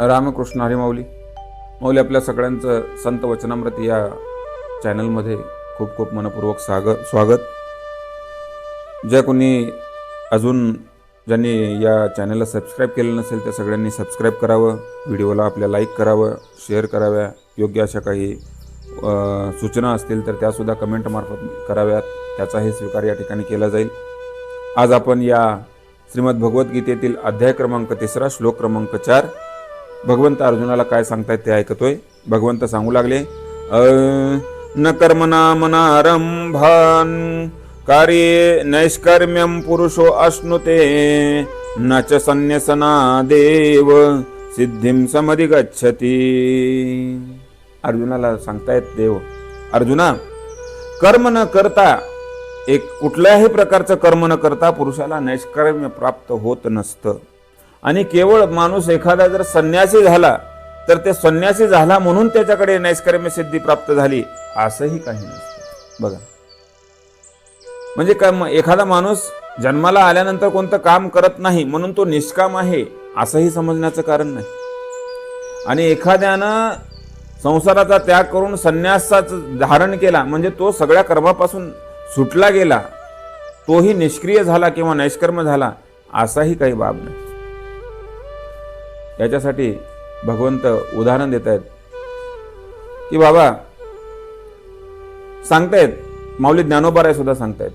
रामकृष्ण हरिमाऊली. माऊली आपल्या सगळ्यांचं संत वचनामृत या चॅनलमध्ये खूप खूप मनपूर्वक स्वागत स्वागत. ज्या कोणी अजून ज्यांनी या चॅनलला सबस्क्राईब केलं नसेल त्या सगळ्यांनी सबस्क्राईब करावं व्हिडिओला आपल्या लाईक करावं शेअर कराव्या योग्य अशा काही सूचना असतील तर त्यासुद्धा कमेंटमार्फत कराव्यात. त्याचाही स्वीकार या ठिकाणी केला जाईल. आज आपण या श्रीमद भगवद्गीतेतील अध्याय क्रमांक तिसरा श्लोक क्रमांक चार भगवंत अर्जुनाला काय सांगतायत ते ऐकतोय. भगवंत सांगू लागले न कर्मना मनारंभान कार्ये नैष्कर्म्यम पुरुषो अश्नुते न च संन्यसना देव सिद्धिम समधिगच्छती। अर्जुनाला सांगतायत देव अर्जुना कर्म न करता एक कुठल्याही प्रकारचं कर्म न करता पुरुषाला नैष्कर्म्य प्राप्त होत नसतं. आणि केवळ माणूस एखादा जर संन्यासी झाला तर ते संन्यासी झाला म्हणून त्याच्याकडे नैष्कर्म्य सिद्धी प्राप्त झाली असंही काही नसतं. बघा. म्हणजे काय एखादा माणूस जन्माला आल्यानंतर कोणतं काम करत नाही म्हणून तो निष्काम आहे असंही समजण्याचं कारण नाही. आणि एखाद्यानं संसाराचा त्याग करून संन्यासाचं धारण केला म्हणजे तो सगळ्या कर्मापासून सुटला गेला तोही निष्क्रिय झाला किंवा नैष्कर्म झाला असाही काही बाब नाही. याच्यासाठी भगवंत उदाहरण देत आहेत. की बाबा सांगतायत माऊली ज्ञानोबाराय सुद्धा सांगतायत.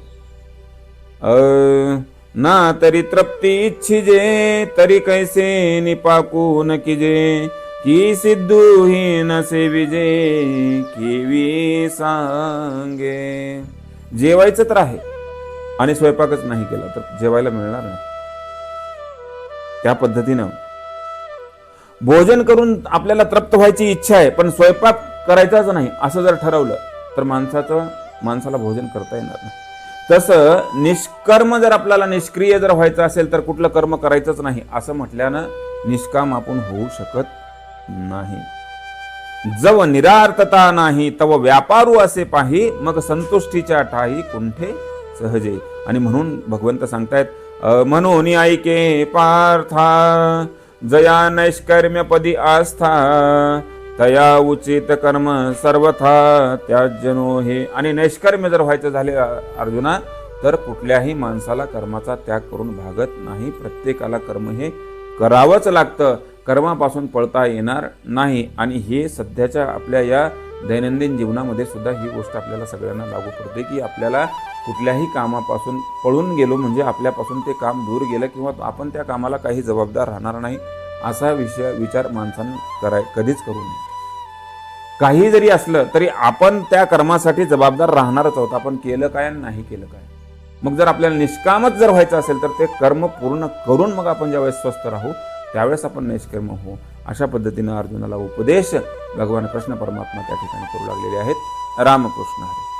ना तरी तृप्ती इच्छिजे तरी कैसे निपाकू न किजे की सिद्धू ही नसे विजे किवी सांगे. जेवायचं तर आहे आणि स्वयंपाकच नाही केला तर जेवायला मिळणार नाही. त्या पद्धतीनं भोजन करून आपल्याला तृप्त व्हायची इच्छा आहे पण स्वयंपाक करायचाच नाही असं जर ठरवलं तर माणसाचं माणसाला भोजन करता येणार नाही. तसं निष्कर्म जर आपल्याला निष्क्रिय जर व्हायचं असेल तर कुठलं कर्म करायचंच नाही असं म्हटल्यानं निष्काम आपण होऊ शकत नाही. जव निरार्थता नाही तव व्यापारू असे पाही मग संतुष्टीच्या ठाई कुंठे सहजे. आणि म्हणून भगवंत सांगतायत "अ, म्हणून ऐके पार्था जया नैष्कर्म्यपदी आस्था तया उचित कर्म सर्वथा त्याजनो हे. आणि नैष्कर्म्य जर व्हायचं झाले अर्जुना तर कुठल्याही माणसाला कर्माचा त्याग करून भागत नाही. प्रत्येकाला कर्म हे करावंच लागतं. कर्मापासून पळता येणार नाही. आणि हे सध्याच्या आपल्या या दैनंदिन जीवनामध्ये सुद्धा ही गोष्ट आपल्याला सगळ्यांना लागू पडते की आपल्याला कुठल्याही कामापासून पळून गेलो म्हणजे आपल्यापासून ते काम दूर गेलं किंवा आपण त्या कामाला काही जबाबदार राहणार नाही असा विषय विचार माणसानं कराय कधीच करू नये. काही जरी असलं तरी आपण त्या कर्मासाठी जबाबदार राहणारच आहोत. आपण केलं काय आणि नाही केलं काय? मग जर आपल्याला निष्कामच जर व्हायचं असेल तर ते कर्म पूर्ण करून मग आपण ज्यावेळेस स्वस्थ राहू त्यावेळेस आपण निष्कर्म होऊ. अशा पद्धतीनं अर्जुनाला उपदेश भगवान कृष्ण परमात्मा त्या ठिकाणी करू लागलेले आहेत. रामकृष्ण हरी.